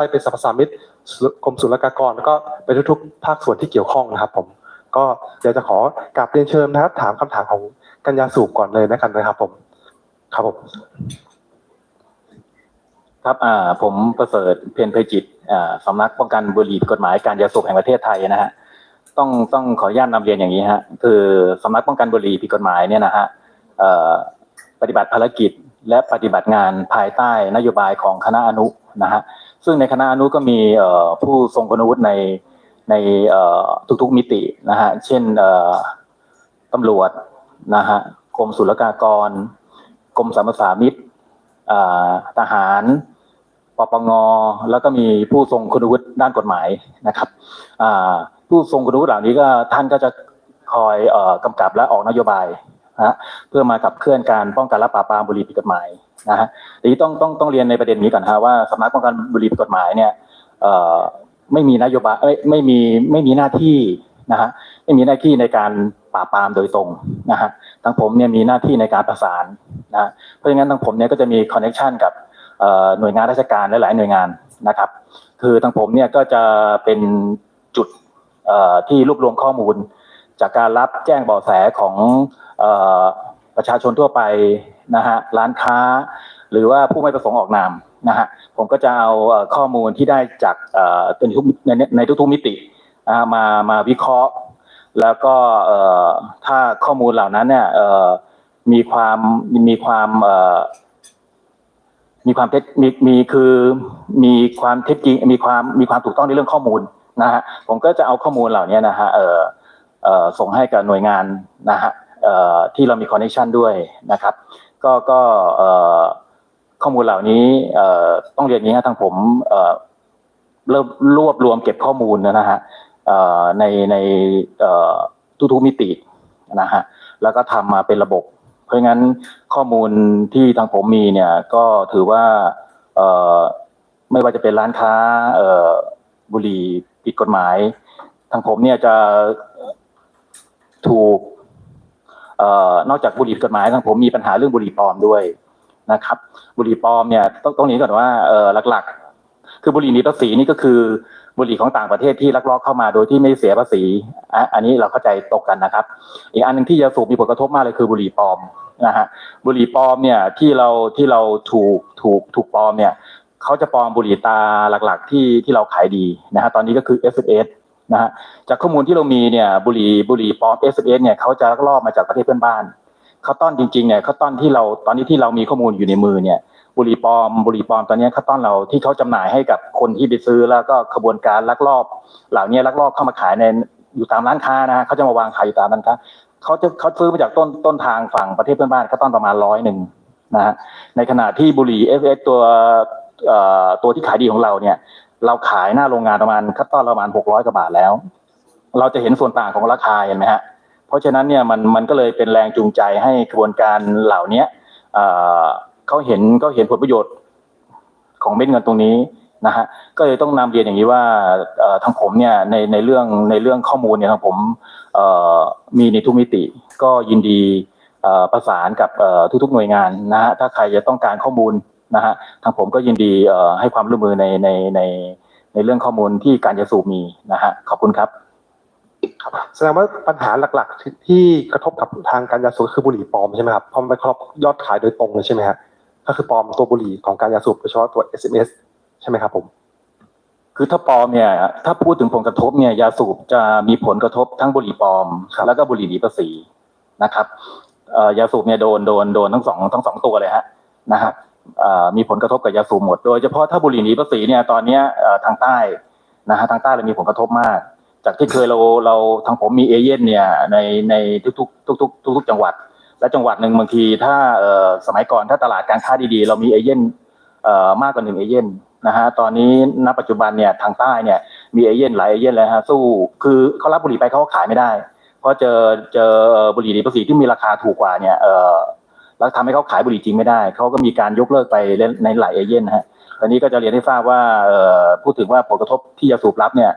ได้เป็นสรรพสามิตกรมศุลกากร แล้วก็เป็นทุกๆ ภาคส่วนที่เกี่ยวข้องนะครับผมก็อยากจะขอกราบเรียนเชิญนะครับ ถามคำถามของกัญญาสูบก่อนเลยนะครับนะครับผมครับผมครับอ่าผมประเสริฐเพียรเพจิตอ่าสำนักป้องกันบุหรี่ผิดกฎหมายการยาสูบแห่งประเทศไทยนะฮะต้องต้องขออนุญาตนำเรียนอย่างนี้ฮะคือสำนักป้องกันบุหรี่ผิดกฎหมายเนี่ยนะฮะเอ่อปฏิบัติภารกิจและปฏิบัติงานภายใต้นโยบายของคณะอนุนะฮะ ซึ่งในคณะอนุก็มีผู้ทรงคุณวุฒิในในทุกๆมิตินะฮะเช่นตำรวจนะฮะกรมศุลกากร กรมสรรพสามิตทหารปปงแล้วก็มีผู้ทรงคุณวุฒิด้านกฎหมายนะครับผู้ทรงคุณวุฒิเหล่านี้ก็ท่านก็จะคอยอกำกับและออกนโยบาย นะเพื่อมาขับเคลื่อนการป้องกันและปราบปรามบุหรี่ผิดกฎหมายนะฮะทีนี้ต้องต้องต้องเรียนในประเด็นนี้ก่อนฮะว่าสำนักป้องกันบุหรี่ผิดกฎหมายเนี่ยไม่มีนโยบายไม่มีไม่มีหน้าที่นะฮะไม่มีหน้าที่ในการปราบปรามโดยตรงนะฮะทางผมเนี่ยมีหน้าที่ในการประสานนะเพราะฉะนั้นทางผมเนี่ยก็จะมีคอนเนคชันกับหน่วยงานราชการหลายๆหน่วยงานนะครับ คือทางผมเนี่ยก็จะเป็นจุดที่รวบรวมข้อมูล จากการรับแจ้งเบาะแสของ ประชาชนทั่วไปนะฮะร้านค้า หรือว่าผู้ไม่ประสงค์ออกนามนะฮะผมก็จะเอาข้อมูลที่ได้จากในทุกในทุกๆมิติมามาวิเคราะห์ แล้วก็ถ้าข้อมูลเหล่านั้นเนี่ยมีความมีความมีความเท็จมีมีคือมีความเท็จจริงมีความมีความถูกต้องในเรื่องข้อมูลนะฮะผมก็จะเอาข้อมูลเหล่านี้นะฮะเอ่อเอ่อส่งให้กับหน่วยงานนะฮะ ที่เรามีคอนเนคชันด้วยนะครับ ก็ก็ข้อมูลเหล่านี้ต้องเรียนงนี้ฮะทางผมเริ่มรวบรวมเก็บข้อมูลนะฮะในในทุกๆมิตินะฮะแล้วก็ทำมาเป็นระบบ เพราะงั้นข้อมูลที่ทางผมมีเนี่ยก็ถือว่าไม่ว่าจะเป็นร้านค้าบุหรี่ผิดกฎหมาย ทางผมเนี่ยจะถูก นอกจากบุหรี่กฎหมายทางผมมีปัญหาเรื่องบุหรี่ปลอมด้วยนะครับ บุหรี่ปลอมเนี่ยต้องต้องนี้ก่อนว่าเออหลักๆ คือบุหรี่หนีภาษีนี่ก็คือบุหรี่ของต่างประเทศที่ลักลอบเข้ามาโดยที่ไม่เสียภาษีอันนี้เราเข้าใจตรงกันนะครับ อีกอันหนึ่งที่ยาสูบมีผลกระทบมากเลยคือบุหรี่ปลอมนะฮะบุหรี่ปลอมเนี่ยที่เราที่เราถูกถูกถูกปลอมเนี่ยเขาจะปลอมบุหรี่ตาหลักๆ ที่ที่เราขายดีนะฮะตอนนี้ก็คือ s อ s นะฮะจากข้อมูลที่เรามีเนี่ยบุหรี่บุหรี่ปลอม s อ s เนี่ยเขาจะลักลอบมาจากประเทศเพื่อนบ้านเขาต้อนจริงๆเนี่ยเขาต้อนที่เราตอนนี้ที่เรามีข้อมูลอยู่ในมือเนี่ย บุหรี่ปลอมบุหรี่ปลอมตอนนี้เขาต้อนเราที่เขาจำหน่ายให้กับคนที่ไปซื้อแล้วก็ขบวนการลักลอบ เหล่านี้ลักลอบเข้ามาขายในอยู่ตามร้านค้านะฮะเขาจะมาวางขายอยู่ตามร้านค้าเขาจะเขาซื้อมาจากต้นต้นทางฝั่งประเทศเพื่อนบ้านก็ต้อนประมาณร้อยหนึ่งนะฮะในขณะที่บุหรี่เอฟเอตัวตัวที่ขายดีของเราเนี่ย เราขายหน้าโรงงานประมาณคัดต้อนประมาณหกร้อยกว่าบาทแล้ว เราจะเห็นส่วนต่างของราคาเห็นไหมฮะเพราะฉะนั้นเนี่ยมันมันก็เลยเป็นแรงจูงใจให้กระบวนการเหล่านี้เขาเห็นก็เห็นผลประโยชน์ของเม็ดเงินตรงนี้นะฮะก็เลยต้องนำเรียนอย่างนี้ว่าทางผมเนี่ยในในเรื่องในเรื่องข้อมูลเนี่ยทางผมมีในทุกมิติ ก็ยินดีประสานกับทุกๆหน่วยงานนะฮะถ้าใครจะต้องการข้อมูล นะฮะทางผมก็ยินดีเอ่อให้ความร่วมมือในในในในเรื่องข้อมูลที่การจะสูบมีนะฮะขอบคุณครับครับแสดงว่าปัญหาหลักๆที่ที่กระทบกับทางการยาสูบคือบุหรี่ปลอมใช่ไหมครับเพราะมันไปครอบยอดขายโดยตรงเลยใช่ไหมครับก็คือปลอมตัวบุหรี่ของการยาสูบโดยเฉพาะตัว SMS ใช่ไหมครับผมคือถ้าปลอมเนี่ยถ้าพูดถึงผลกระทบเนี่ยยาสูบจะมีผลกระทบทั้งบุหรี่ปลอมครับแล้วก็บุหรี่หนีภาษีนะครับเอ่อยาสูบเนี่ยโดนโดนโดนทั้งสองทั้งสองตัวเลยฮะนะฮะเอ่อ มีผลกระทบกับยาสูบหมด โดยเฉพาะถ้าบุหรี่หนีภาษีเนี่ยตอนนี้ทางใต้นะฮะทางใต้เรามีผลกระทบมาก จากที่เคยเราเราทางผมมีเอเย่นเนี่ยในในทุกๆทุกๆทุกๆจังหวัด และจังหวัดหนึ่งบางทีถ้าสมัยก่อนถ้าตลาดการค้าดีๆ เรามีเอเย่นมากกว่าหนึ่งเอเย่นนะฮะตอนนี้ณปัจจุบันเนี่ยทางใต้เนี่ยมีเอเย่นหลายเอเย่นเลยฮะสู้คือเขารับบุหรี่ไปเขาก็ขายไม่ได้ เพราะเจอเจอบุหรี่หนีภาษีที่มีราคาถูกกว่าเนี่ยเอ แล้วทำให้เขาขายบุหรี่จริงไม่ได้เขาก็มีการยกเลิกไปในหลายเอเย่นนะฮะตอนนี้ก็จะเรียนให้ทราบว่าเอ่อพูดถึงว่าผลกระทบที่จะสูบรับเนี่ย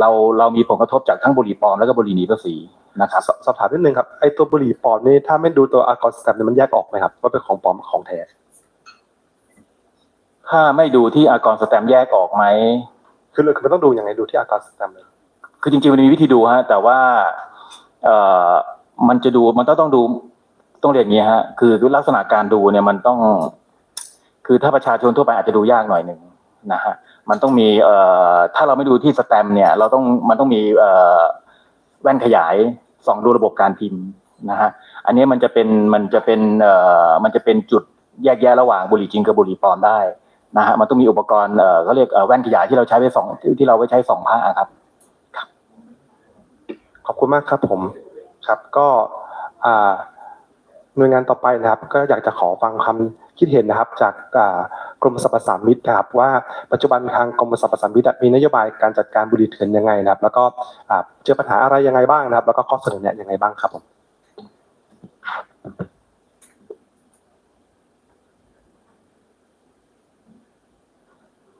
เราเรามีผลกระทบจากทั้งบุหรี่ปลอมแล้วก็บุหรี่หนีภาษีนะครับสสอบถามนิดนึงครับไอตัวบุหรี่ปลอมนี่ถ้าไม่ดูตัวอากรสแตมเนี่ยมันแยกออกไหมครับว่าเป็นของปลอมกับของแท้ถ้าไม่ดูที่อากรสแตมป์แยกออกไหมคือคือมันต้องดูยังไงดูที่อาการสแตมป์เลยคือจริงๆมันมีวิธีดูฮะแต่ว่าเอ่อมันจะดูมันต้องต้องดู ต้องเรียนอย่างนี้ฮะคือลักษณะการดูเนี่ยมันต้อง คือถ้าประชาชนทั่วไปอาจจะดูยากหน่อยหนึ่งนะฮะมันต้องมีเอ่อถ้าเราไม่ดูที่สแตมเนี่ยเราต้องมันต้องมีเอ่อแว่นขยายส่องดูระบบการพิมพ์นะฮะอันนี้มันจะเป็นมันจะเป็นเอ่อมันจะเป็นจุดแยกแยะระหว่างบุหรี่จริงกับบุหรี่ปลอมได้นะฮะมันต้องมีอุปกรณ์เอ่อเขาเรียกแว่นขยายที่เราใช้ไปสองที่เราไว้ใช้สองผ้าครับขอบคุณมากครับผมครับก็อ่า หน่วยงานต่อไปนะครับ ก็อยากจะขอฟังคำคิดเห็นนะครับ จากกรมสรรพสามิตนะครับว่าปัจจุบันทางกรมสรรพสามิตมีนโยบายการจัดการบุหรี่เถื่อนยังไงนะครับ แล้วก็เจอปัญหาอะไรยังไงบ้างนะครับ แล้วก็ข้อเสนอแนะยังไงบ้างครับผม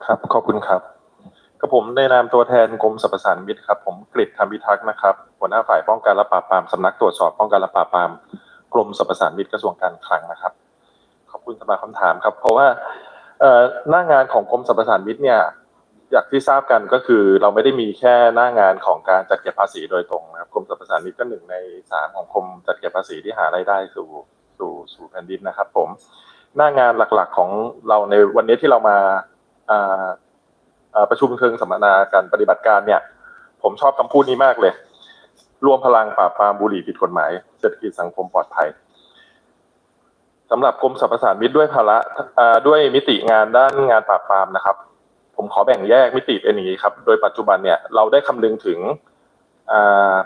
ครับขอบคุณครับกับผมในนามตัวแทนกรมสรรพสามิตครับผมกฤษธรรมพิทักษ์นะครับหัวหน้าฝ่ายป้องกันและปราบปรามสำนักตรวจสอบป้องกันและปราบปราม กรมสรรพสานมิตกระทรวงการคลังนะครับ ขอบคุณสำหรับคำถามครับ เพราะว่าหน้างานของกรมสรรพสานมิตเนี่ยอย่างที่ทราบกันก็คือเราไม่ได้มีแค่หน้างานของการจัดเก็บภาษีโดยตรงนะครับกรมสรรพสานมิตก็หนึ่งในสามของกรมจัดเก็บภาษีที่หารายได้สู่สู่สู่แผ่นดินนะครับ ผม หน้างานหลักๆของเราในวันนี้ที่เรามาประชุมเชิงสัมมนาการปฏิบัติการเนี่ย ผมชอบคำพูดนี้มากเลย รวมพลังปราบปรามบุหรี่ผิดกฎหมาย เศรษฐกิจสังคมปลอดภัยสำหรับกรมสรรพสานมิตด้วยภาระด้วยมิติงานด้านงานปราบปรามนะครับ ผมขอแบ่งแยกมิติเป็นอย่างนี้ครับ โดยปัจจุบันเนี่ยเราได้คำนึงถึง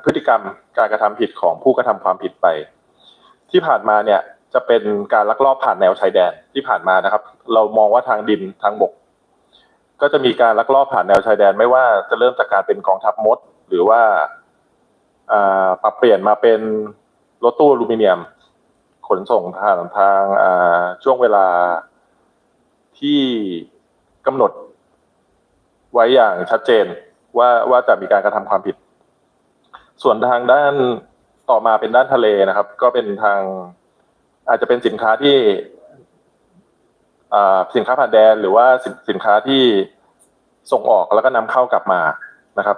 พฤติกรรมการกระทำผิดของผู้กระทำความผิดไป ที่ผ่านมาเนี่ยจะเป็นการลักลอบผ่านแนวชายแดนที่ผ่านมานะครับ เรามองว่าทางดินทางบก ก็จะมีการลักลอบผ่านแนวชายแดน ไม่ว่าจะเริ่มจากการเป็นกองทัพมด หรือว่า ปรับเปลี่ยนมาเป็นรถตู้อลูมิเนียม ขนส่งผ่านทางช่วงเวลาที่กำหนดไว้อย่างชัดเจนว่าว่าจะมีการกระทำความผิด ส่วนทางด้านต่อมาเป็นด้านทะเลนะครับ ก็เป็นทางอาจจะเป็นสินค้าที่สินค้าผ่านแดนหรือว่าสินสินค้าที่ส่งออกแล้วก็นำเข้ากลับมานะครับ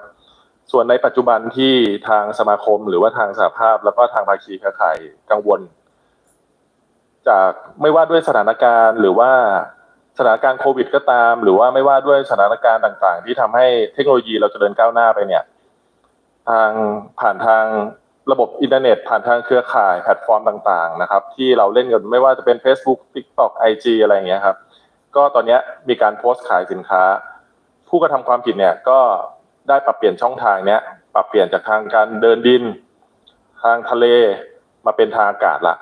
ส่วนในปัจจุบันที่ทางสมาคมหรือว่าทางสหภาพ แล้วก็ทางภาคีเครือข่ายกังวล จากไม่ว่าด้วยสถานการณ์หรือว่าสถานการณ์โควิดก็ตาม หรือว่าไม่ว่าด้วยสถานการณ์ต่างๆ ที่ทำให้เทคโนโลยีเราจเจริญก้าวหน้าไปเนี่ย ทางผ่านทางระบบอินเทอร์เน็ต ผ่านทางเครือข่ายแพลตฟอร์มต่างๆ นะครับ ที่เราเล่นกันไม่ว่าจะเป็น Facebook TikTok IG อะไรอย่างเงี้ยครับ ก็ตอนเนี้ยมีการโพสต์ขายสินค้า ผู้กระทำความผิดเนี่ยก็ ได้ปรับเปลี่ยนช่องทางเนี้ย ปรับเปลี่ยนจากทางการเดินดิน ทางทะเลมาเป็นทางอากาศละ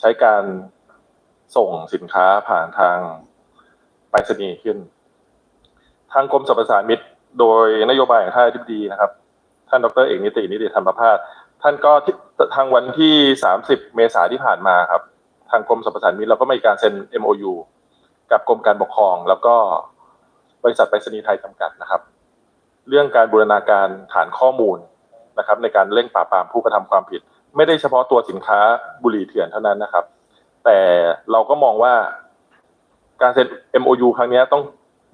ใช้การส่งสินค้าผ่านทางไปรษณีย์ขึ้น ทางกรมสรรพสามิตโดยนโยบายของท่านอธิบดีนะครับ ท่านดรเอกนิตินิติธรรมภาสท่านก็ทางวันที่ 30 เมษายนที่ผ่านมาครับ ทางกรมสรรพสามิตเราก็มีการเซ็น MOU กับกรมการปกครอง แล้วก็บริษัทไปรษณีย์ไทยจำกัดนะครับ เรื่องการบูรณาการฐานข้อมูลนะครับ ในการเร่งปราบปรามผู้กระทำความผิด ไม่ได้เฉพาะตัวสินค้าบุหรี่เถื่อนเท่านั้นนะครับ แต่เราก็มองว่าการเซ็น MOU ครั้งนี้ต้อง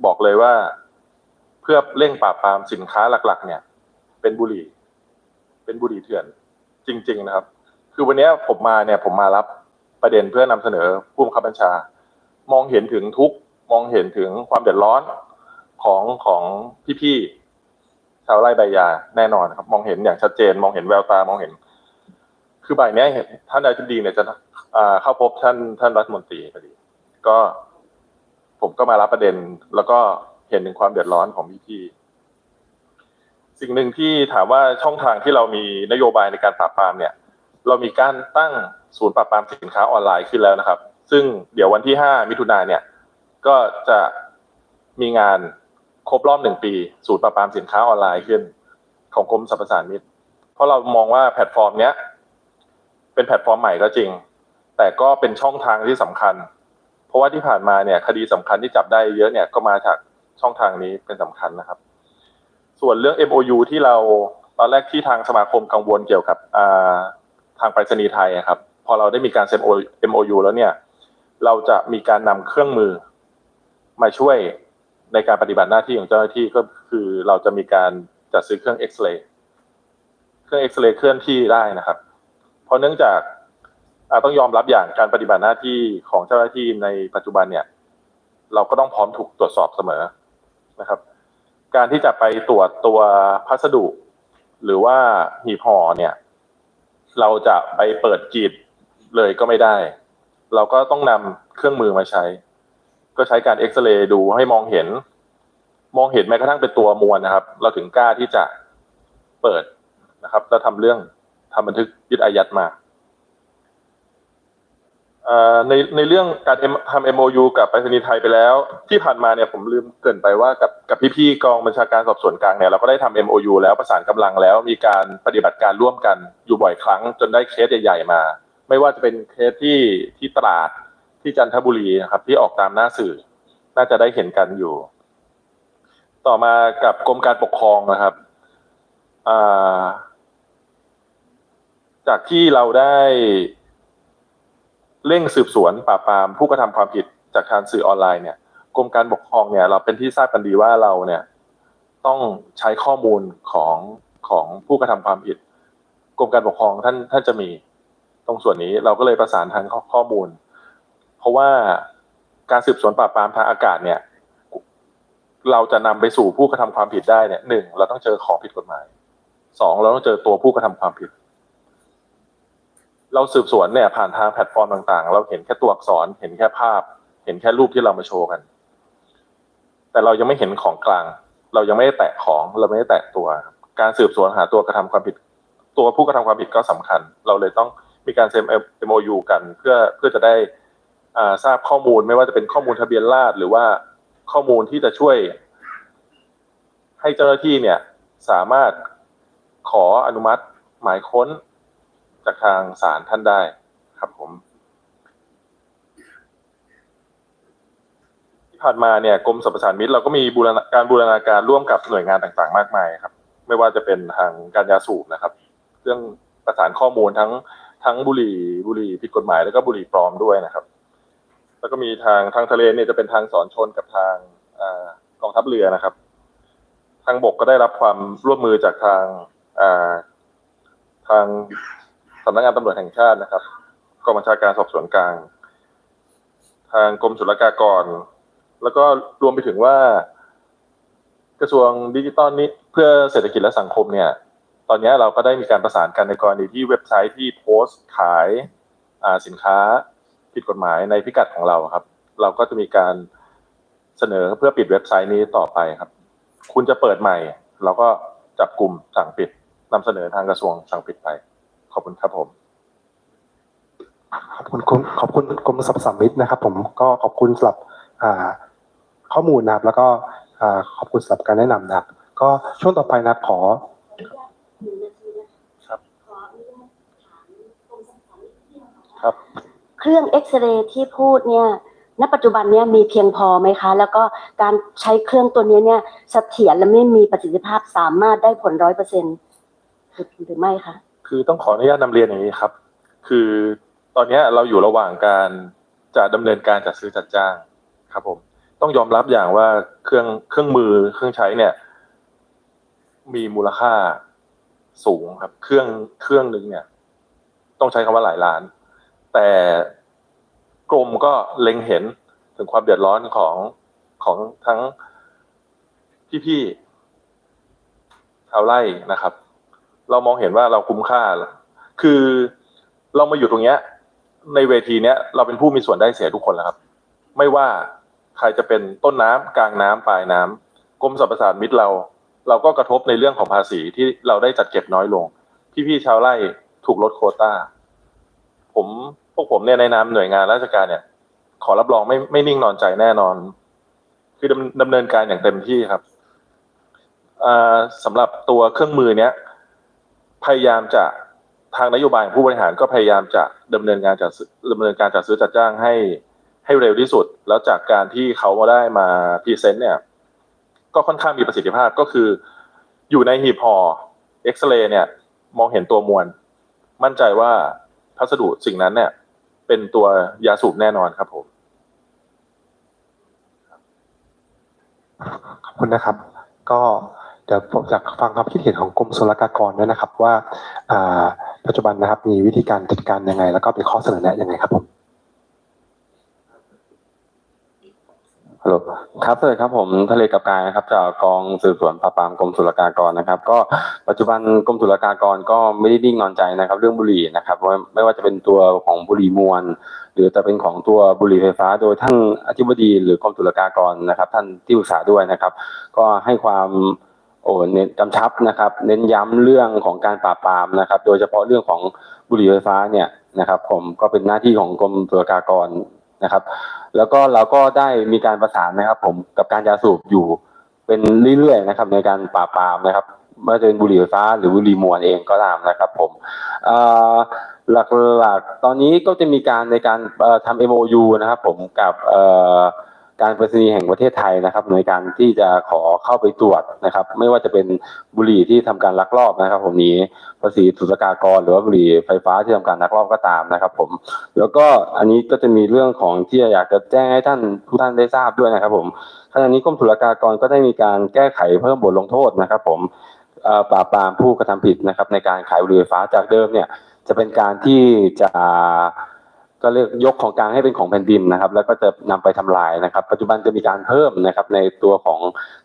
บอกเลยว่า เพื่อเร่งปราบปรามสินค้าหลัก ๆ เนี่ย เป็นบุหรี่ เป็นบุหรี่เถื่อนจริง ๆ นะครับ คือวันนี้ผมมาเนี่ยผมมารับประเด็นเพื่อนำเสนอผู้บังคับบัญชา มองเห็นถึงทุกมองเห็นถึงความเดือดร้อนของของพี่ๆาวไร่ใบยาแน่นอนครับ มองเห็นอย่างชัดเจน มองเห็นแววตามองเห็น คือบ่ายเนี้ยเห็นท่านนายทิบดีเนี่ยจะอ่าเข้าพบท่านท่านรัฐมนตรีพอดี ก็ ผมก็มารับประเด็น แล้วก็เห็นถึงความเดือดร้อนของพี่ๆสิ่งหนึ่งที่ถามว่าช่องทางที่เรามีนโยบายในการปราบปรามเนี่ย เรามีการตั้งศูนย์ปราบปรามสินค้าออนไลน์ขึ้นแล้วนะครับ ซึ่งเดี๋ยววันที่ 5 มิถุนายนเนี่ย ก็จะมีงาน ครบรอบหนึ่งปีศูนย์ปราบปรามสินค้าออนไลน์ขึ้น ของกรมสรรพสานมิตเพราะเรามองว่าแพลตฟอร์มเนี้ย เป็นแพลตฟอร์มใหม่ก็จริง แต่ก็เป็นช่องทางที่สำคัญ เพราะว่าที่ผ่านมาเนี่ย คดีสำคัญที่จับได้เยอะเนี่ยก็มาจากช่องทางนี้เป็นสำคัญนะครับ ส่วนเรื่อง MOU ที่เราตอนแรกที่ทางสมาคมกังวลเกี่ยวกับอ่าทางไปรษณีย์ไทยอะครับ พอเราได้มีการเซ็น MOU แล้วเนี่ย เราจะมีการนำเครื่องมือมาช่วย ในการปฏิบัติหน้าที่ของเจ้าหน้าที่ก็คือเราจะมีการจัดซื้อเครื่องเอ็กซเรย์เครื่องเอ็กซเรย์เคลื่อนที่ได้นะครับ เพราะเนื่องจากาต้องยอมรับอย่างการปฏิบัติหน้าที่ของเจ้าหน้าที่ในปัจจุบันเนี่ย เราก็ต้องพร้อมถูกตรวจสอบเสมอนะครับ การที่จะไปตรวจตัวพัสดุ หรือว่าหีบห่อเนี่ย เราจะไปเปิดกีดเลยก็ไม่ได้ เราก็ต้องนำเครื่องมือมาใช้ ก็ใช้การเอ็กซเรย์ดูให้มองเห็น มองเห็นแม้กระทั่งเป็นตัวมวลนะครับ เราถึงกล้าที่จะเปิดนะครับ แล้วทำเรื่องทำบันทึกยึดอายัดมาในในเรื่องการทำ MOU กับไปรษณีย์ไทยไปแล้ว ที่ผ่านมาเนี่ยผมลืมเกินไปว่ากับกับพี่ๆกองบัญชาการสอบสวนกลางเนี่ยเราก็ได้ทำ MOU แล้วประสานกำลังแล้วมีการปฏิบัติการร่วมกันอยู่บ่อยครั้ง จนได้เคสใหญ่ๆมา ไม่ว่าจะเป็นเคสที่ที่ตราด ที่จันทบุรีนะครับ ที่ออกตามหน้าสื่อ น่าจะได้เห็นกันอยู่ ต่อมากับกรมการปกครองนะครับาจากที่เราได้เร่งสืบสวนปราบปรามผู้กระทำความผิดจากทางสื่อออนไลน์เนี่ยกรมการปกครองเนี่ย เราเป็นที่ทราบกันดีว่าเราเนี่ย ต้องใช้ข้อมูลของของผู้กระทำความผิดกรมการปกครองท่านท่านจะมีตรงส่วนนี้เราก็เลยประสานทางข้อข้อมูล เพราะว่าการสืบสวนปราบปรามทางอากาศเนี่ย เราจะนำไปสู่ผู้กระทำความผิดได้เนี่ยหนึ่งเราต้องเจอของผิดกฎหมายสองเราต้องเจอตัวผู้กระทำความผิด เราสืบสวนเนี่ยผ่านทางแพลตฟอร์มต่าง ๆ เราเห็นแค่ตัวอักษร เห็นแค่ภาพ เห็นแค่รูปที่เรามาโชว์กัน แต่เรายังไม่เห็นของกลาง เรายังไม่ได้แตะของเราไม่ได้แตะตัว การสืบสวนหาตัวกระทำความผิด ตัวผู้กระทำความผิดก็สำคัญ เราเลยต้องมีการเซ็น MOU กันเพื่อเพื่อจะได้ ทราบข้อมูลไม่ว่าจะเป็นข้อมูลทะเบียนราษฎรหรือว่าข้อมูลที่จะช่วย ให้เจ้าหน้าที่เนี่ย สามารถขออนุมัติหมายค้นจากทางศาลท่านได้ครับผม ที่ผ่านมาเนี่ยกรมสรรพสานมิตเราก็มีบูรณาการบูรณาการร่วมกับหน่วยงานต่างๆ มากมายครับ ไม่ว่าจะเป็นทางการยาสูบนะครับ เรื่องประสานข้อมูลทั้งทั้งบุหรี่บุหรี่ผิดกฎหมายแล้วก็บุหรี่ปลอมด้วยนะครับ แล้วก็มีทางทางทะเลเนี่ยจะเป็นทางสอนชนกับทางอกองทัพเรือนะครับ ทางบกก็ได้รับความร่วมมือจากทางทางสำนักงานตำรวจแห่งชาตินะครับกองบัญชาการสอบสวนกลาง ทางกรมศุลกากร แล้วก็รวมไปถึงว่า กระทรวงดิจิทัลนี้เพื่อเศรษฐกิจและสังคมเนี่ย ตอนนี้เราก็ได้มีการประสานกันในกรณีที่เว็บไซต์ที่โพสต์ขายสินค้า ผิดกฎหมายในพิกัดของเราครับ เราก็จะมีการเสนอเพื่อปิดเว็บไซต์นี้ต่อไปครับ คุณจะเปิดใหม่ เราก็จับกลุ่มสั่งปิดนำเสนอทางกระทรวงสั่งปิดไป ขอบคุณครับผมขอบคุณคุณขอบคุณกรมสรรพสามิตนะครับ ผมก็ขอบคุณสำหรับอ่าข้อมูลนะครับ แล้วก็อ่าขอบคุณสำหรับการแนะนำนะครับ ก็ช่วงต่อไปนะครับขอหนึ่งนาทีนะคะครับ เครื่องเอ็กซเรย์ที่พูดเนี่ยณปัจจุบันเนี่ยมีเพียงพอไหมคะ แล้วก็การใช้เครื่องตัวนี้เนี่ยเสถียรและไม่มีประสิทธิภาพสามารถได้ผลร้อยเปอร์เซ็นต์หรือไม่คะคือต้องขออนุญาตนำเรียนอย่างนี้ครับ คือตอนนี้เราอยู่ระหว่างการจะดำเนินการจัดซื้อจัดจ้างครับผมต้องยอมรับอย่างว่าเครื่องเครื่องมือเครื่องใช้เนี่ย มีมูลค่าสูงครับ เครื่องเครื่องหนึ่งเนี่ย ต้องใช้คำว่าหลายล้าน แต่กรมก็เล็งเห็นถึงความเดือดร้อนของของทั้งพี่ๆชาวไร่นะครับ เรามองเห็นว่าเราคุ้มค่า คือเรามาอยู่ตรงเนี้ย ในเวทีเนี้ยเราเป็นผู้มีส่วนได้เสียทุกคนแล้วครับ ไม่ว่าใครจะเป็นต้นน้ำกลางน้ำปลายน้ำกรมสรรพสานมิตรเรา เราก็กระทบในเรื่องของภาษีที่เราได้จัดเก็บน้อยลง พี่ๆชาวไร่ถูกลดโควต้า ผมพวกผมเนี่ยในนามหน่วยงานราชการเนี่ย ขอรับรองไม่ไม่นิ่งนอนใจแน่นอน คือดำดำเนินการอย่างเต็มที่ครับสำหรับตัวเครื่องมือเนี้ย พยายามจะทางนโยบายของผู้บริหารก็พยายามจะดำเนินการจัดดำเนินการจัดซื้อจัดจ้างให้ให้เร็วที่สุด แล้วจากการที่เขามาได้มาพรีเซนต์เนี่ย ก็ค่อนข้างมีประสิทธิภาพก็คือ อยู่ในหีบห่อเอ็กซเรย์เนี่ย มองเห็นตัวมวล มั่นใจว่า พัสดุสิ่งนั้นเนี่ย เป็นตัวยาสูบแน่นอนครับผม ขอบคุณนะครับ ก็เดี๋ยวผมอยากฟังความคิดเห็นของกรมศุลกากรด้วยนะครับว่าอ่าปัจจุบันนะครับ มีวิธีการจัดการยังไง แล้วก็เป็นข้อเสนอแนะยังไงครับผม ฮัลโหลครับสวัสดีครับผมทะเลกับกายนะครับจากกองสืบสวนปราบปรามกรมศุลกากรนะครับ ก็ปัจจุบันกรมศุลกากรก็ไม่ได้นิ่งนอนใจนะครับ เรื่องบุหรี่นะครับไม่ว่าจะเป็นตัวของบุหรี่มวล หรือจะเป็นของตัวบุหรี่ไฟฟ้า โดยท่านอธิบดีหรือกรมศุลกากรนะครับ ท่านที่ปรึกษาด้วยนะครับ ก็ให้ความโอ้เน้นกำชับนะครับ เน้นย้ำเรื่องของการปราบปรามนะครับ โดยเฉพาะเรื่องของบุหรี่ไฟฟ้าเนี่ยนะครับ ผมก็เป็นหน้าที่ของกรมศุลกากร นะครับ แล้วก็เราก็ได้มีการประสานนะครับ ผมกับการยาสูบอยู่เป็นเรื่อยๆนะครับ ในการปราบปรามนะครับไม่ว่าจะเป็นบุหรี่ไฟฟ้าหรือบุหรี่มวลเองก็ตามนะครับ ผมหลักๆตอนนี้ก็จะมีการในการเอ่อทำ MOU นะครับ ผมกับ การไปรษณีย์แห่งประเทศไทยนะครับในการที่จะขอเข้าไปตรวจนะครับ ไม่ว่าจะเป็นบุหรี่ที่ทำการลักลอบนะครับ ผมนี้ภาษีศุลกากร หรือว่าบุหรี่ไฟฟ้าที่ทำการลักลอบก็ตามนะครับ ผม แล้วก็อันนี้ก็จะมีเรื่องของที่อยากจะแจ้งให้ท่านทุกท่านได้ทราบด้วยนะครับ ผมขณะนี้กรมศุลกากรก็ได้มีการแก้ไขเพิ่มบทลงโทษนะครับ ผมอ่อปราบปรามผู้กระทำผิดนะครับ ในการขายบุหรี่ไฟฟ้าจากเดิมเนี่ย จะเป็นการที่จะ ก็เรียกยกของกลางให้เป็นของแผ่นดินนะครับ แล้วก็จะนำไปทำลายนะครับ ปัจจุบันจะมีการเพิ่มนะครับในตัวของ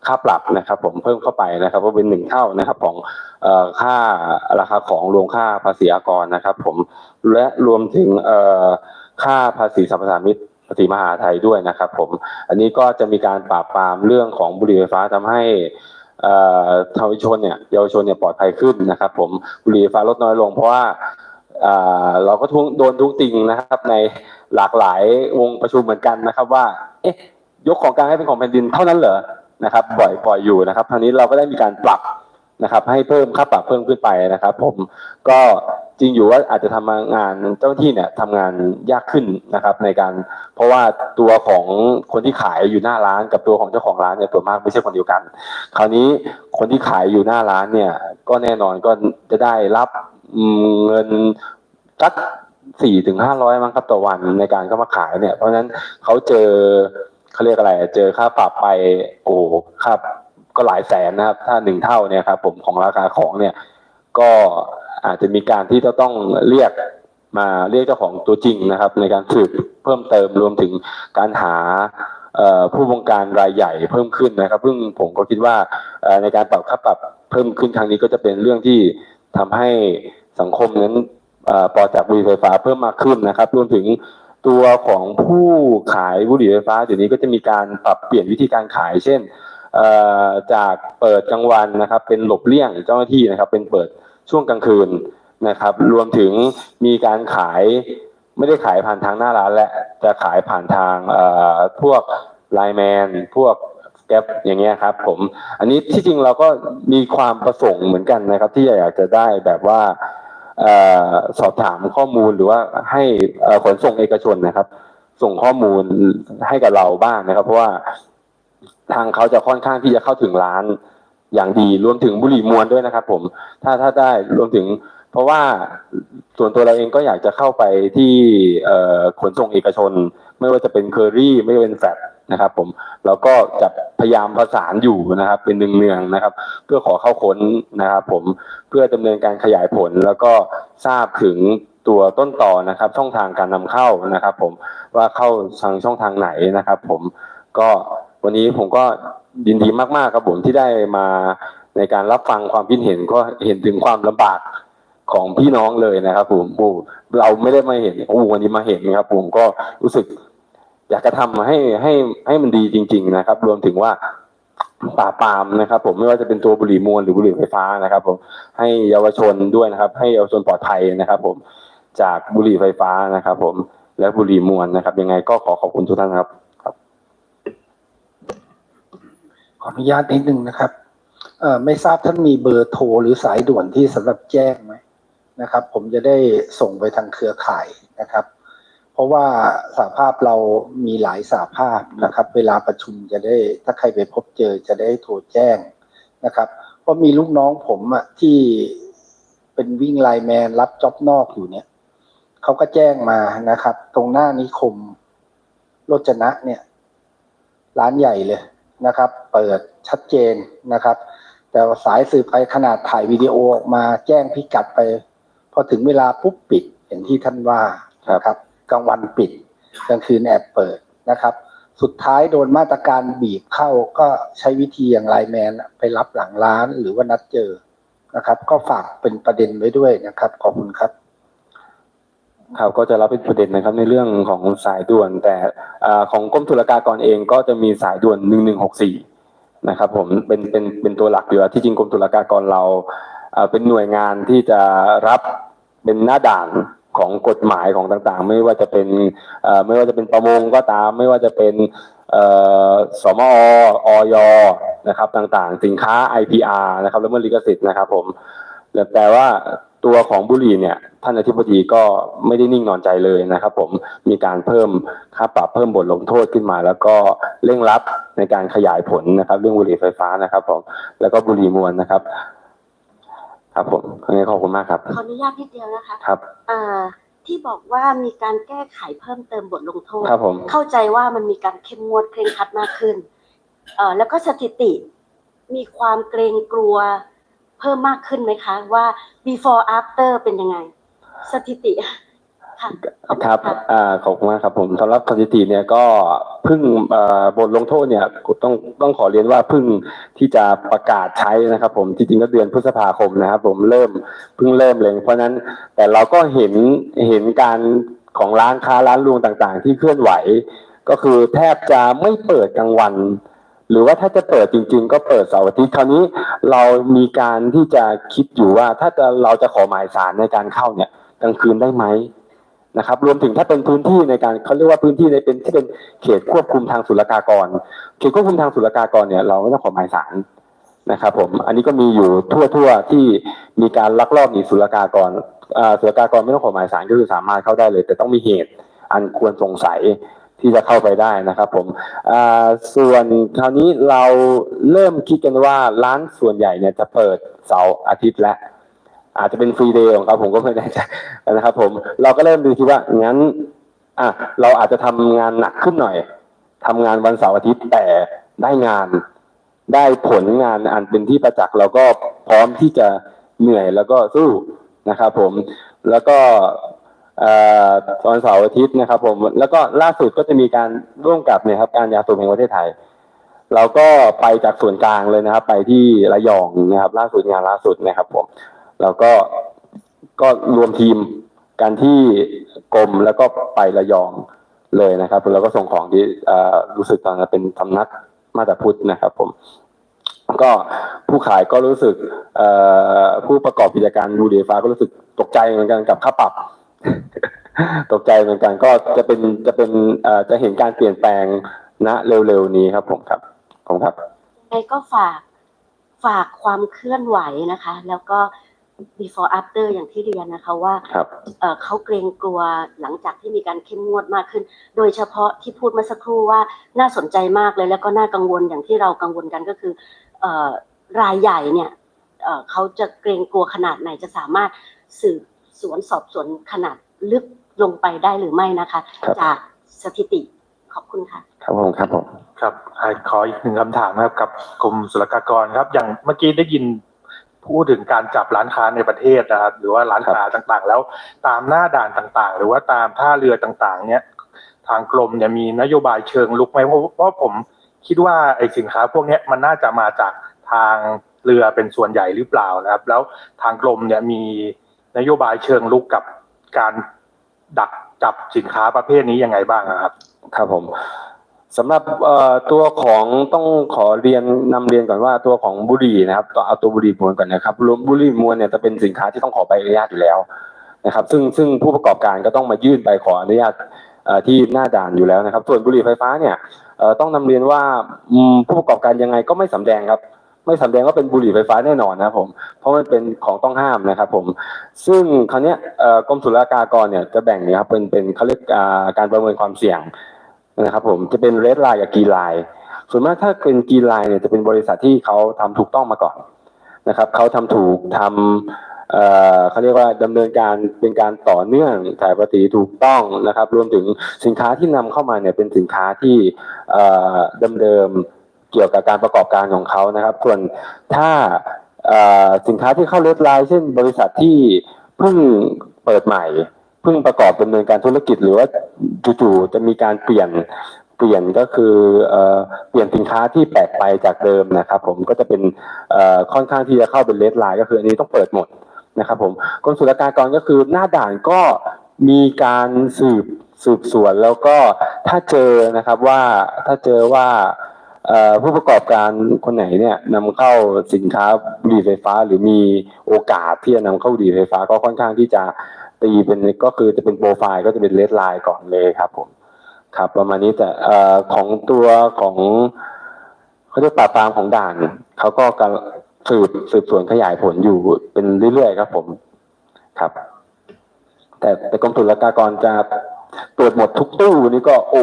ค่าปรับนะครับ ผมเพิ่มเข้าไปนะครับว่าเป็นหนึ่งเท่านะครับของค่าราคาของรวมค่าภาษีอากรนะครับ ผมและรวมถึงค่าภาษีสรรพสามิตภาษีมหาไทยด้วยนะครับ ผมอันนี้ก็จะมีการปราบปรามเรื่องของบุหรี่ไฟฟ้าทำให้เอ่อเยาวชนเนี่ยเยาวชนเนี่ยปลอดภัยขึ้นนะครับ ผมบุหรี่ไฟฟ้าลดน้อยลงเพราะว่า เราก็ทุโดนทุกติงนะครับ ในหลากหลายวงประชุมเหมือนกันนะครับ ว่า เอ๊ะยกของกลางให้เป็นของแผ่นดินเท่านั้นเหรอนะครับ ปล่อยปล่อยอยู่นะครับทางนี้เราก็ได้มีการปรับนะครับ ให้เพิ่มค่าปรับเพิ่มขึ้นไปนะครับ ผมก็จริงอยู่ว่าอาจจะทำงานเจ้าหน้าที่เนี่ยทำงานยากขึ้นนะครับ ในการเพราะว่าตัวของคนที่ขายอยู่หน้าร้านกับตัวของเจ้าของร้านเนี่ยตัวมากไม่ใช่คนเดียวกัน คราวนี้คนที่ขายอยู่หน้าร้านเนี่ย ก็แน่นอนก็จะได้รับ เงินสักสี่ถึงห้าร้อยมั้งครับต่อวันในการเข้ามาขายเนี่ย เพราะฉะนั้นเขาเจอเขาเรียกอะไร เจอค่าปรับไปโอ้ครับก็หลายแสนนะครับ ถ้าหนึ่งเท่าเนี่ยครับผมของราคาของเนี่ย ก็อาจจะมีการที่จะต้องเรียกมาเรียกเจ้าของตัวจริงนะครับ ในการสืบเพิ่มเติมรวมถึงการหาผู้บงการรายใหญ่เพิ่มขึ้นนะครับ ซึ่งผมก็คิดว่าในการปรับค่าปรับเพิ่มขึ้นครั้งนี้ก็จะเป็นเรื่องที่ ทำให้สังคมนั้นเอ่อปลอดจากบุหรี่ไฟฟ้าเพิ่มมากขึ้นนะครับรวมถึงตัวของผู้ขายบุหรี่ไฟฟ้าเดี๋ยวนี้ก็จะมีการปรับเปลี่ยนวิธีการขาย เช่นจากเปิดกลางวันนะครับ เป็นหลบเลี่ยงเจ้าหน้าที่นะครับ เป็นเปิดช่วงกลางคืนนะครับ รวมถึงมีการขายไม่ได้ขายผ่านทางหน้าร้านและจะขายผ่านทางพวกไลแมน พวก แก๊ปอย่างเงี้ยครับ ผม อันนี้ที่จริงเราก็มีความประสงค์เหมือนกันนะครับ ที่อยากจะได้แบบว่าออสอบถามข้อมูลหรือว่าให้ขนส่งเอกชนนะครับ ส่งข้อมูลให้กับเราบ้างนะครับ เพราะว่าทางเขาจะค่อนข้างที่จะเข้าถึงร้านอย่างดีรวมถึงบุหรี่มวลด้วยนะครับ ผม ถ้าถ้าได้รวมถึง เพราะว่าส่วนตัวเราเองก็อยากจะเข้าไปที่ขนส่งเอกชน ไม่ว่าจะเป็นเคอรี่ไม่ว่าเป็นแฟ นะครับ ผมเราก็จะพยายามประสานอยู่นะครับ เป็นเนืองๆนะครับ เพื่อขอเข้าค้นนะครับ ผมเพื่อดำเนินการขยายผลแล้วก็ทราบถึงตัวต้นต่อนะครับ ช่องทางการนำเข้านะครับ ผมว่าเข้าทางช่องทางไหนนะครับ ผมก็วันนี้ผมก็ยินดีมากๆครับผมที่ได้มาในการรับฟังความคิดเห็นก็เห็นถึงความลำบากของพี่น้องเลยนะครับ ผมโอ้เราไม่ได้มาเห็นโอ้วันนี้มาเห็นนะครับ ผมก็รู้สึก อยากจะทำให้ให้ให้มันดีจริง ๆ นะครับ รวมถึงว่าปราปามนะครับ ผมไม่ว่าจะเป็นตัวบุหรี่มวลหรือบุหรี่ไฟฟ้านะครับ ผมให้เยาวชนด้วยนะครับ ให้เยาวชนปลอดภัยนะครับ ผมจากบุหรี่ไฟฟ้านะครับ ผมและบุหรี่มวลนะครับ ยังไงก็ขอขอบคุณทุกท่านครับขออนุญาตนิดนึงนะครับเอ่อไม่ทราบท่านมีเบอร์โทรหรือสายด่วนที่สำหรับแจ้งไหมนะครับ ผมจะได้ส่งไปทางเครือข่ายนะครับ เพราะว่าสาภาพเรามีหลายสาภาพนะครับ เวลาประชุมจะได้ ถ้าใครไปพบเจอจะได้โทรแจ้งนะครับเพราะมีลูกน้องผมอะที่เป็นวิ่งไลน์แมนรับจ็อบนอกอยู่เนี่ยเขาก็แจ้งมานะครับ ตรงหน้านิคมโรจนะเนี่ย ร้านใหญ่เลยนะครับ เปิดชัดเจนนะครับ แต่สายสืบไปขนาดถ่ายวิดีโอออกมาแจ้งพิกัดไป พอถึงเวลาปุ๊บปิดอย่างที่ท่านว่านะครับ กลางวันปิดกลางคืนแอบเปิดนะครับ สุดท้ายโดนมาตรการบีบเข้าก็ใช้วิธีอย่างไลน์แมนไปรับหลังร้านหรือว่านัดเจอนะครับ ก็ฝากเป็นประเด็นไว้ด้วยนะครับ ขอบคุณครับครับก็จะรับเป็นประเด็นนะครับในเรื่องของสายด่วน แต่ของกรมศุลกากรเองก็จะมีสายด่วน 1164 นะครับ ผมเป็นเป็นเป็นตัวหลักอยู่แล้วที่จริงกรมศุลกากรเราเป็นหน่วยงานที่จะรับเป็นหน้าด่าน ของกฎหมายของต่างๆ ไม่ว่าจะเป็นเอ่อไม่ว่าจะเป็นประมงก็ตาม ไม่ว่าจะเป็นเอ่อสมอออยนะครับต่างๆ สินค้า IPR นะครับแล้วเมื่อลิขสิทธิ์นะครับผมแต่ว่าตัวของบุหรี่เนี่ยท่านอธิบดีก็ไม่ได้นิ่งนอนใจเลยนะครับ ผมมีการเพิ่มค่าปรับเพิ่มบทลงโทษขึ้นมา แล้วก็เร่งรัดในการขยายผลนะครับ เรื่องบุหรี่ไฟฟ้านะครับผมแล้วก็บุหรี่มวลนะครับ ครับผมยังไงขอบคุณมากครับ ขออนุญาตนิดเดียวนะคะครับ เอ่อที่บอกว่ามีการแก้ไขเพิ่มเติมบทลงโทษ ครับผม เข้าใจว่ามันมีการเข้มงวดเคร่งครัดมากขึ้น เอ่อแล้วก็สถิติมีความเกรงกลัวเพิ่มมากขึ้นไหมคะ ว่า before after เป็นยังไง สถิติ ค่ะขอบณครับะอ่าขอบคุณมากครับผมสำหรับสถิติเนี่ยก็เพิ่งเอ่อบทลงโทษเนี่ยต้องต้องขอเรียนว่าเพิ่งที่จะประกาศใช้นะครับ ผมจริงๆก็เดือนพฤษภาคมนะครับ ผมเริ่มเพิ่งเริ่มเลยเพราะฉะนั้นแต่เราก็เห็นเห็นการของร้านค้าร้านรวงต่างๆ ที่เคลื่อนไหว ก็คือแทบจะไม่เปิดกลางวัน หรือว่าถ้าจะเปิดจริง ๆ ก็เปิดเสาร์อาทิตย์คราวนี้เรามีการที่จะคิดอยู่ว่าถ้าจะเราจะขอหมายสารในการเข้าเนี่ยกลางคืนได้ไหม นะครับรวมถึงถ้าเป็นพื้นที่ในการเขาเรียกว่าพื้นที่ในเป็นที่เป็นเขตควบคุมทางศุลกากร เขตควบคุมทางศุลกากรเนี่ยเราไม่ต้องขอหมายสารนะครับผมอันนี้ก็มีอยู่ทั่วๆที่มีการลักลอบหนีศุลกากรศุลกากรไม่ต้องขอหมายสารก็คือสามารถเข้าได้เลย แต่ต้องมีเหตุอันควรสงสัยที่จะเข้าไปได้นะครับผมส่วนคราวนี้เราเริ่มคิดกันว่าร้านส่วนใหญ่เนี่ยจะเปิดเสาร์อาทิตย์และ อาจจะเป็นฟรีเดย์ของเขาผมก็ไม่แน่ใจนะครับ ผม เราก็เริ่มดูที่ว่างั้น อะเราอาจจะทำงานหนักขึ้นหน่อยทำงานวันเสาร์อาทิตย์แต่ได้งาน ได้ผลงานอันเป็นที่ประจักษ์เราก็พร้อมที่จะเหนื่อยแล้วก็สู้นะครับ ผมแล้วก็เอ่อวันเสาร์อาทิตย์นะครับ ผม แล้วก็ล่าสุดก็จะมีการร่วมกับเนี่ยครับการยาสูบแห่งประเทศไทย เราก็ไปจากส่วนกลางเลยนะครับ ไปที่ระยองนะครับ ล่าสุดงานล่าสุดนะครับ ผม เราก็ก็รวมทีมกันที่กรมแล้วก็ไประยองเลยนะครับ แล้วก็ส่งของที่รู้สึกตอนนั้นเป็นสำนักมาตรพุทธนะครับ ผม ก็ผู้ขายก็รู้สึกผู้ประกอบกิจการบูเดฟ้าก็รู้สึกตกใจเหมือนกันกับค่าปรับ ตกใจเหมือนกันก็จะเป็นจะเป็นจะเห็นการเปลี่ยนแปลงณเร็วๆนี้ครับ ผมครับผมครับยังไงก็ฝากฝากความเคลื่อนไหวนะคะ แล้วก็ before after อย่างที่เรียนนะคะว่าครับเอ่อเขาเกรงกลัวหลังจากที่มีการเข้มงวดมากขึ้น โดยเฉพาะที่พูดเมื่อสักครู่ว่าน่าสนใจมากเลยแล้วก็น่ากังวลอย่างที่เรากังวลกันก็คือเอ่อรายใหญ่เนี่ยเอ่อเขาจะเกรงกลัวขนาดไหนจะสามารถสืบสวนสอบสวนขนาดลึกลงไปได้หรือไม่นะคะ ครับ จากสถิติขอบคุณค่ะ ครับผมครับผม ครับอ่าขออีกหนึ่งคำถามนะครับกับกรมศุลกากรครับ อย่างเมื่อกี้ได้ยิน พูดถึงการจับร้านค้าในประเทศนะครับ หรือว่าร้านค้าต่างๆ แล้วตามหน้าด่านต่างๆ หรือว่าตามท่าเรือต่างๆ เนี่ยทางกรมเนี่ยมีนโยบายเชิงลุกไหมเพราะเพราะผมคิดว่าไอ้สินค้า พวกนี้มันน่าจะมาจากทางเรือเป็นส่วนใหญ่หรือเปล่านะครับ แล้วทางกรมเนี่ยมีนโยบายเชิงลุกกับการดักจับสินค้าประเภทนี้ยังไงบ้างครับ ครับผม สำหรับตัวของต้องขอเรียนนำเรียนก่อนว่าตัวของบุหรี่นะครับต้องเอาตัวบุหรี่มวลก่อนนะครับรวมบุหรี่มวลเนี่ยจะเป็นสินค้าที่ต้องขอใบอนุญาตอยู่แล้วนะครับ ซึ่งซึ่งผู้ประกอบการก็ต้องมายื่นใบขออนุญาตที่หน้าด่านอยู่แล้วนะครับ ส่วนบุหรี่ไฟฟ้าเนี่ยต้องนำเรียนว่าผู้ประกอบการยังไงก็ไม่สำแดงครับ ไม่สำแดงว่าเป็นบุหรี่ไฟฟ้าแน่นอนนะครับผมเพราะมันเป็นของต้องห้ามนะครับผมซึ่งคราวนี้กรมศุลกากรเนี่ยจะแบ่งนี่ยครับเป็นเป็นเขาเรียกการประเมินความเสี่ยง นะครับผมจะเป็นเรดไลน์กับกีไลน์ส่วนมากถ้าเป็นกีไลน์เนี่ยจะเป็นบริษัทที่เขาทำถูกต้องมาก่อนนะครับเขาทำถูกทำเอ่อเขาเรียกว่าดำเนินการเป็นการต่อเนื่องจ่ายภาษีถูกต้องนะครับ รวมถึงสินค้าที่นำเข้ามาเนี่ยเป็นสินค้าที่เอ่อเดิมๆเกี่ยวกับการประกอบการของเขานะครับ ส่วนถ้าเอ่อสินค้าที่เข้าเลดไลน์เช่นบริษัทที่เพิ่งเปิดใหม่ พิ่งประกอบดำเนินการธุรกิจหรือว่าจู่ๆจะมีการเปลี่ยนเปลี่ยนก็คือเอเปลี่ยนสินค้าที่แปลกไปจากเดิมนะครับ ผมก็จะเป็นค่อนข้างที่จะเข้าเป็นเลดไลน์ก็คืออันนี้ต้องเปิดหมดนะครับผมกรมศุลกากรก็คือหน้าด่านก็มีการสืบสืบสวนแล้วก็ถ้าเจอนะครับว่าถ้าเจอว่าผู้ประกอบการคนไหนเนี่ยนำเข้าสินค้าบุหรี่ไฟฟ้า หรือมีโอกาสที่จะนำเข้าบุหรี่ไฟฟ้าก็ค่อนข้างที่จะ ตีเป็นก็คือจะเป็นโปรไฟล์ก็จะเป็นเลดไลน์ก่อนเลยครับผมครับ ประมาณนี้แต่เอ่อของตัวของเขาเรียกปราบปรามของด่านเขาก็กำลังสืบสืบสวนขยายผลอยู่เป็นเรื่อยๆครับ ผมครับ แต่แต่กรมศุลกากรจะตรวจหมดทุกตู้นี่ก็โอ้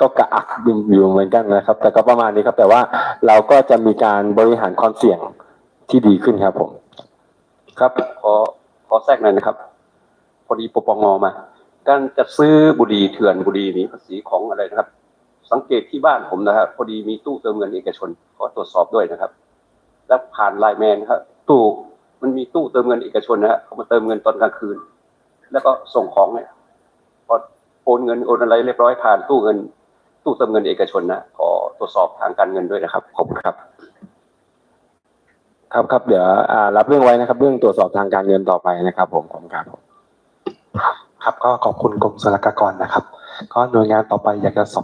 ก็กระอักอยู่เหมือนกันนะครับ แต่ก็ประมาณนี้ครับ แต่ว่าเราก็จะมีการบริหารความเสี่ยงที่ดีขึ้นครับ ผม ครับขอ อแทรกหน่อยนะครับ พอดีปปงมา การจัดซื้อบุหรี่เถื่อนบุหรี่หนีภาษีของอะไรนะครับ สังเกตที่บ้านผมนะครับพอดีมีตู้เติมเงินเอกชนขอตรวจสอบด้วยนะครับ แล้วผ่านไลน์แมนครับตู้มันมีตู้เติมเงินเอกชนนะฮะเขามาเติมเงินตอนกลางคืน แล้วก็ส่งของเนี่ยพอโอนเงินโอนอะไรเรียบร้อยผ่านตู้เงิน ตู้เติมเงินเอกชนนะขอตรวจสอบทางการเงินด้วยนะครับขอบคุณครับ ครับครับเดี๋ยวอ่ารับเรื่องไว้นะครับ เรื่องตรวจสอบทางการเงินต่อไปนะครับ ผมขอบคุณครับครับก็ขอบคุณกรมศุลกากรนะครับ ก็หน่วยงานต่อไปอยากจะสอบ